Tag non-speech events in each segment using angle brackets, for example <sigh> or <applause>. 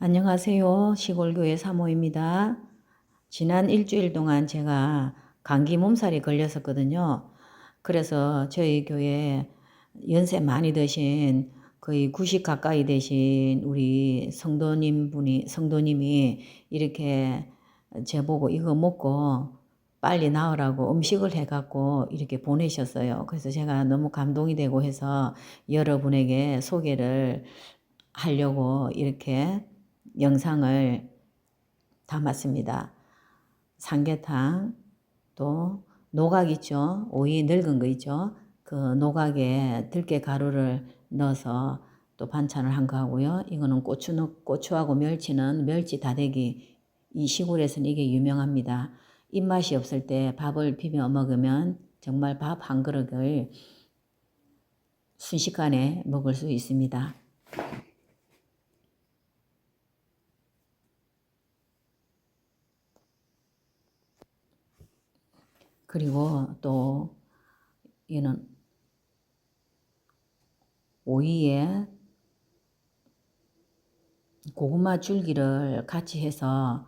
안녕하세요. 시골교회 사모입니다. 지난 일주일 동안 제가 감기 몸살이 걸렸었거든요. 그래서 저희 교회 연세 많이 드신 거의 90 가까이 되신 우리 성도님 분이, 성도님이 이렇게 제보고 이거 먹고 빨리 나으라고 음식을 해갖고 이렇게 보내셨어요. 그래서 제가 너무 감동이 되고 해서 여러분에게 소개를 하려고 이렇게 영상을 담았습니다. 삼계탕, 또 노각 있죠? 오이 늙은 거 있죠? 그 노각에 들깨 가루를 넣어서 또 반찬을 한 거 하고요. 이거는 고추 넣, 고추하고 멸치는 멸치 다대기. 이 시골에서는 이게 유명합니다. 입맛이 없을 때 밥을 비벼 먹으면 정말 밥 한 그릇을 순식간에 먹을 수 있습니다. 그리고 또 얘는 오이에 고구마 줄기를 같이 해서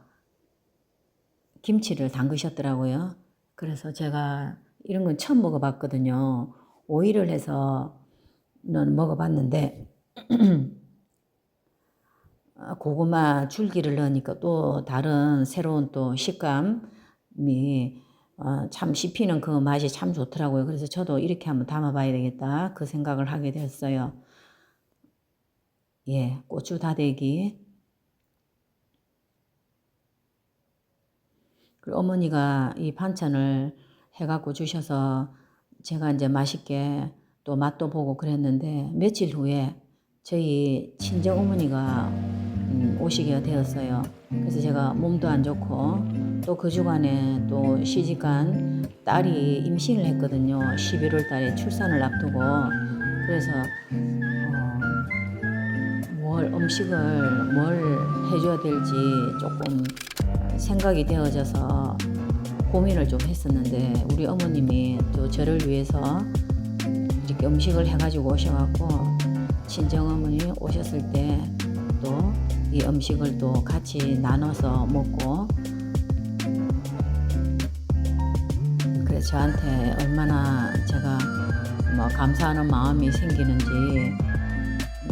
김치를 담그셨더라고요. 그래서 제가 이런 건 처음 먹어봤거든요. 오이를 해서는 먹어봤는데 <clears throat> 고구마 줄기를 넣으니까 또 다른 새로운 또 식감이 어, 참 씹히는 그 맛이 참 좋더라고요. 그래서 저도 이렇게 한번 담아봐야 되겠다 그 생각을 하게 됐어요. 예, 고추 다대기. 그리고 어머니가 이 반찬을 해갖고 주셔서 제가 이제 맛있게 또 맛도 보고 그랬는데 며칠 후에 저희 친정 어머니가 음, 오시게 되었어요. 그래서 제가 몸도 안 좋고 또 그 주간에 또 시집간 딸이 임신을 했거든요. 11월 달에 출산을 앞두고 그래서 어, 뭘 음식을 뭘 해줘야 될지 조금 생각이 되어져서 고민을 좀 했었는데 우리 어머님이 또 저를 위해서 이렇게 음식을 해가지고 오셔갖고 친정 어머니 오셨을 때 또 이 음식을 또 같이 나눠서 먹고 그래서 저한테 얼마나 제가 뭐 감사하는 마음이 생기는지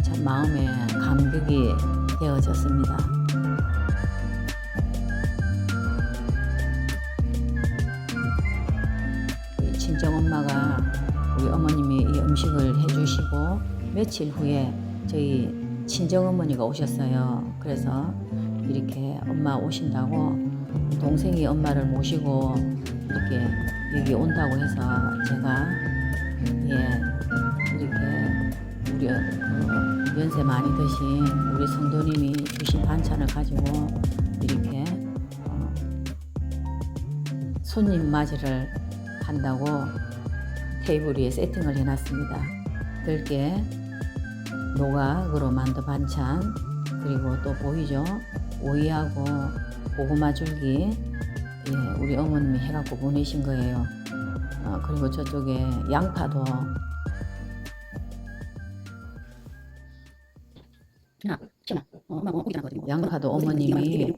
참 마음에 감격이 되어졌습니다. 친정 엄마가 우리 어머님이 이 음식을 해주시고 며칠 후에 저희 친정 어머니가 오셨어요. 그래서 이렇게 엄마 오신다고 동생이 엄마를 모시고 이렇게 여기 온다고 해서 제가 예 이렇게 우리 어, 연세 많이 드신 우리 성도님이 주신 반찬을 가지고 이렇게 어, 손님 맞이를 한다고 테이블 위에 세팅을 해놨습니다. 들깨, 노각으로 만든 반찬, 그리고 또 보이죠? 오이하고 고구마 줄기, 예, 우리 어머님이 해갖고 보내신 거예요. 어, 그리고 저쪽에 양파도 야, 시원아. 어, 담거든. 양파도 어머님이